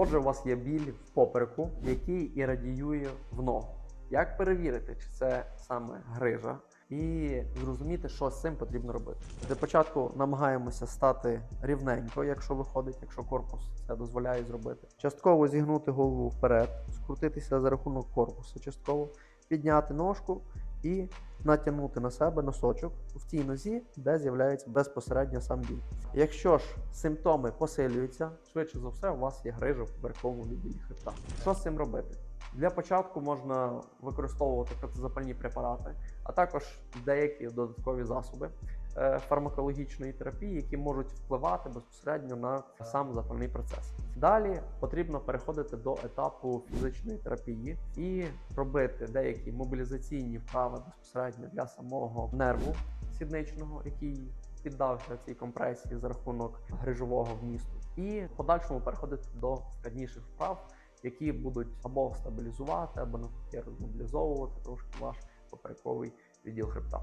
Отже, у вас є біль в попереку, який і радіює в ногу. Як перевірити, чи це саме грижа, і зрозуміти, що з цим потрібно робити? Для початку намагаємося стати рівненько, якщо виходить, якщо корпус це дозволяє зробити. Частково зігнути голову вперед, скрутитися за рахунок корпусу, частково підняти ножку і натягнути на себе носочок в тій нозі, де з'являється безпосередньо сам біль. Якщо ж симптоми посилюються, швидше за все, у вас є грижа в поперековому відділі хребта. Що з цим робити? Для початку можна використовувати протизапальні препарати, а також деякі додаткові засоби фармакологічної терапії, які можуть впливати безпосередньо на сам запальний процес. Далі потрібно переходити до етапу фізичної терапії і робити деякі мобілізаційні вправи безпосередньо для самого нерву сідничного, який піддався цій компресії за рахунок грижового вмісту, і в подальшому переходити до складніших вправ, які будуть або стабілізувати, або навпаки розмобілізовувати трошки ваш поперековий відділ хребта.